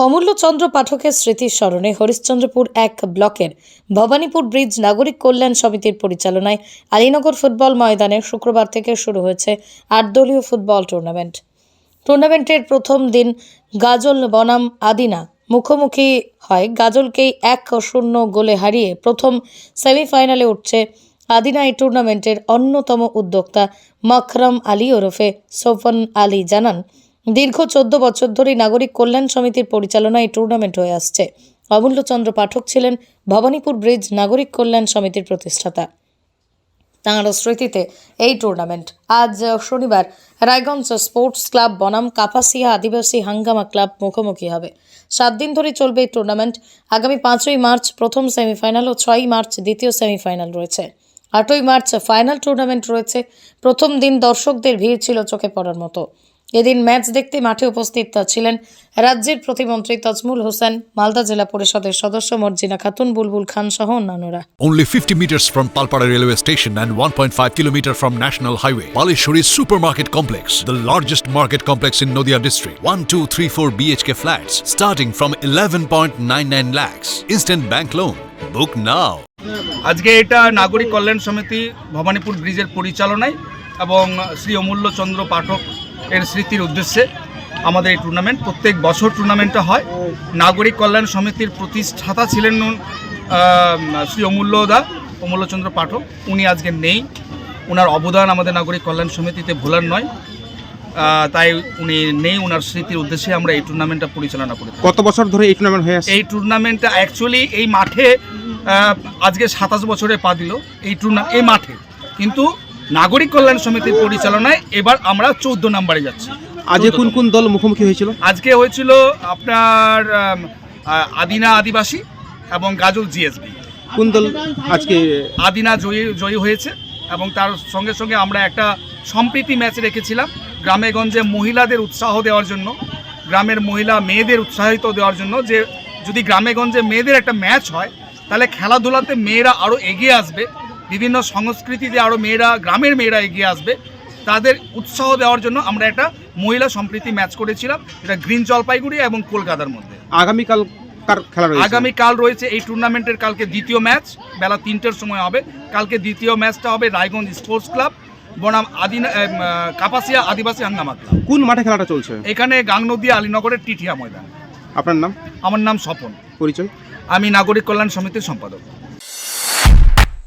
অমূল্যচন্দ্র পাঠকের স্মৃতির স্মরণে হরিশ্চন্দ্রপুর এক ব্লকের ভবানীপুর ব্রিজ নাগরিক কল্যাণ সমিতির পরিচালনায় আলীনগর ফুটবল ময়দানে শুক্রবার থেকে শুরু হয়েছে আটদলীয় ফুটবল টুর্নামেন্ট। টুর্নামেন্টের প্রথম দিন গাজল, বনাম, আদিনা মুখোমুখি হয়। গাজলকেই এক শূন্য গোলে হারিয়ে প্রথম সেমিফাইনালে উঠছে আদিনা এই টুর্নামেন্টের অন্যতম উদ্যোক্তা মকরম আলী ওরফে সোফন আলী জানান দীর্ঘ চোদ্দ বছর ধরেই নাগরিক কল্যাণ সমিতির পরিচালনায় এই টুর্নামেন্ট হয়ে আসছে। অমূল্যচন্দ্র পাঠক ছিলেন ভবানীপুর ব্রিজ নাগরিক কল্যাণ সমিতির প্রতিষ্ঠাতা। তাঁর স্মৃতিতে এই টুর্নামেন্ট আজ শনিবার রায়গঞ্জ স্পোর্টস ক্লাব, বনাম, কাপাসিয়া আদিবাসী হাঙ্গামা ক্লাব মুখোমুখি হবে। সাত দিন ধরে চলবে এই টুর্নামেন্ট আগামী পাঁচই মার্চ প্রথম সেমিফাইনাল ও ছয়ই মার্চ দ্বিতীয় সেমিফাইনাল রয়েছে। আটই মার্চ ফাইনাল টুর্নামেন্ট রয়েছে। প্রথম দিন দর্শকদের ভিড় ছিল চোখে পড়ার মতো। এদিন ম্যাচ দেখতে মাঠে উপস্থিত ছিলেন রাজ্যের প্রতিমন্ত্রী তজমুল হোসেন মালদা জেলা পরিষদের সদস্য মর্জিনা খাতুন বুলবুল খান সহ অন্যান্যরা Only 50 meters from Palpara railway station and 1.5 kilometer from National Highway. Palishuri Supermarket Complex, the largest market complex in Noida district. 1, 2, 3, 4 BHK flats starting from 11.99 lakhs. Instant bank loan. Book now. আজকে এটা নাগরিক কল্যাণ সমিতি ভবানীপুর ব্রিজের পরিচালনায় এবং শ্রী অমূল্য চন্দ্র পাঠক এর স্মৃতির উদ্দেশ্যে আমাদের এই টুর্নামেন্ট প্রত্যেক বছর টুর্নামেন্টটা হয়। নাগরিক কল্যাণ সমিতির প্রতিষ্ঠাতা ছিলেন শ্রী অমূল্য দা অমূল্যচন্দ্র পাঠক। উনি আজকে নেই। ওনার অবদান আমাদের নাগরিক কল্যাণ সমিতিতে ভোলার নয়। তাই উনি নেই। ওনার স্মৃতির উদ্দেশ্যে আমরা এই টুর্নামেন্টটা পরিচালনা করি কত বছর ধরে এই টুর্নামেন্ট হয়ে এই টুর্নামেন্টটা অ্যাকচুয়ালি এই মাঠে আজকে সাতাশ বছরে পা দিল। এই টুর্না এই মাঠে। কিন্তু নাগরিক কল্যাণ সমিতির পরিচালনায় এবার আমরা চৌদ্দ নম্বরে যাচ্ছি। আজকে কোন কোন দল মুখোমুখি হয়েছিল? আজকে হয়েছিল আপনার আদিনা আদিবাসী এবং গাজল জিএসবি। কোন দল আজকে? আদিনা জয়ী জয়ী হয়েছে এবং তার সঙ্গে সঙ্গে আমরা একটা সম্প্রীতি ম্যাচ রেখেছিলাম গ্রামে গঞ্জে মহিলাদের উৎসাহ দেওয়ার জন্য গ্রামের মহিলা মেয়েদের উৎসাহিত দেওয়ার জন্য যে যদি গ্রামে গঞ্জে মেয়েদের একটা ম্যাচ হয় তাহলে খেলাধুলাতে মেয়েরা আরও এগিয়ে আসবে। বিভিন্ন সংস্কৃতিতে আরও মেয়েরা গ্রামের মেয়েরা এগিয়ে আসবে। তাদের উৎসাহ দেওয়ার জন্য আমরা একটা মহিলা সম্প্রীতি ম্যাচ করেছিলাম। এটা গ্রিন জলপাইগুড়ি এবং কলকাতার মধ্যে। আগামীকাল খেলা রয়েছে? আগামী কাল রয়েছে এই টুর্নামেন্টের কালকে দ্বিতীয় ম্যাচ বেলা তিনটের সময় হবে। কালকে দ্বিতীয় ম্যাচটা হবে রায়গঞ্জ স্পোর্টস ক্লাব বনাম আদি কাপাসিয়া আদিবাসী হাঙ্গামা ক্লাব কোন মাঠে খেলাটা চলছে? এখানে গাংনদিয়া আলীনগরের টিটিয়া ময়দান। আপনার নাম? আমার নাম স্বপন। পরিচয়? আমি নাগরিক কল্যাণ সমিতির সম্পাদক।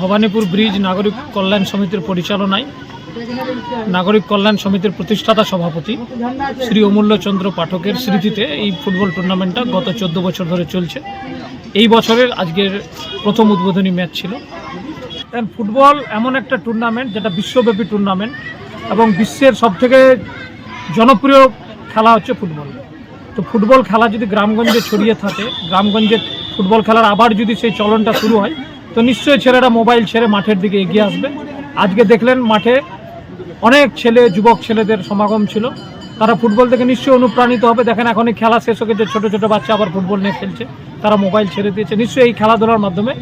ভবানীপুর ব্রিজ নাগরিক কল্যাণ সমিতির পরিচালনায় নাগরিক কল্যাণ সমিতির প্রতিষ্ঠাতা সভাপতি শ্রী অমূল্যচন্দ্র পাঠকের স্মৃতিতে এই ফুটবল টুর্নামেন্টটা গত চোদ্দ বছর ধরে চলছে। এই বছরের আজকের প্রথম উদ্বোধনী ম্যাচ ছিল। And ফুটবল এমন একটা টুর্নামেন্ট যেটা বিশ্বব্যাপী টুর্নামেন্ট এবং বিশ্বের সবথেকে জনপ্রিয় খেলা হচ্ছে ফুটবল। তো ফুটবল খেলা যদি গ্রামগঞ্জে ছড়িয়ে থাকে গ্রামগঞ্জে ফুটবল খেলার আবার যদি সেই চলনটা শুরু হয় তো নিশ্চয়ই ছেলেরা মোবাইল ছেড়ে মাঠের দিকে এগিয়ে আসবে। আজকে দেখলেন মাঠে অনেক ছেলে যুবক ছেলেদের সমাগম ছিল। তারা ফুটবল থেকে নিশ্চয়ই অনুপ্রাণিত হবে। দেখেন এখনই খেলা শেষ হয়ে গেছে ছোটো ছোটো বাচ্চা আবার ফুটবল নিয়ে খেলছে। তারা মোবাইল ছেড়ে দিয়েছে। নিশ্চয়ই এই খেলাধুলার মাধ্যমে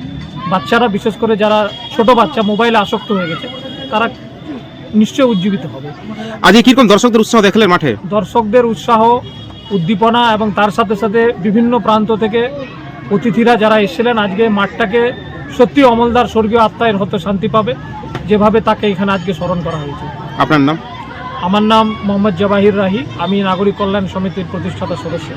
বাচ্চারা বিশেষ করে যারা ছোট বাচ্চা মোবাইলে আসক্ত হয়ে গেছে তারা নিশ্চয়ই উজ্জীবিত হবে। আজকে কীরকম দর্শকদের উৎসাহ দেখলেন মাঠে? দর্শকদের উৎসাহ উদ্দীপনা এবং তার সাথে সাথে বিভিন্ন প্রান্ত থেকে অতিথিরা যারা এসেছিলেন আজকে মাঠটাকে সত্যি অমলদার স্বর্গীয় আত্মায়ের হতে শান্তি পাবে যেভাবে তাকে এখানে আজকে স্মরণ করা হয়েছে। আপনার নাম? আমার নাম মোহাম্মদ জবাহির রাহি আমি নাগরিক কল্যাণ সমিতির প্রতিষ্ঠাতা সদস্য।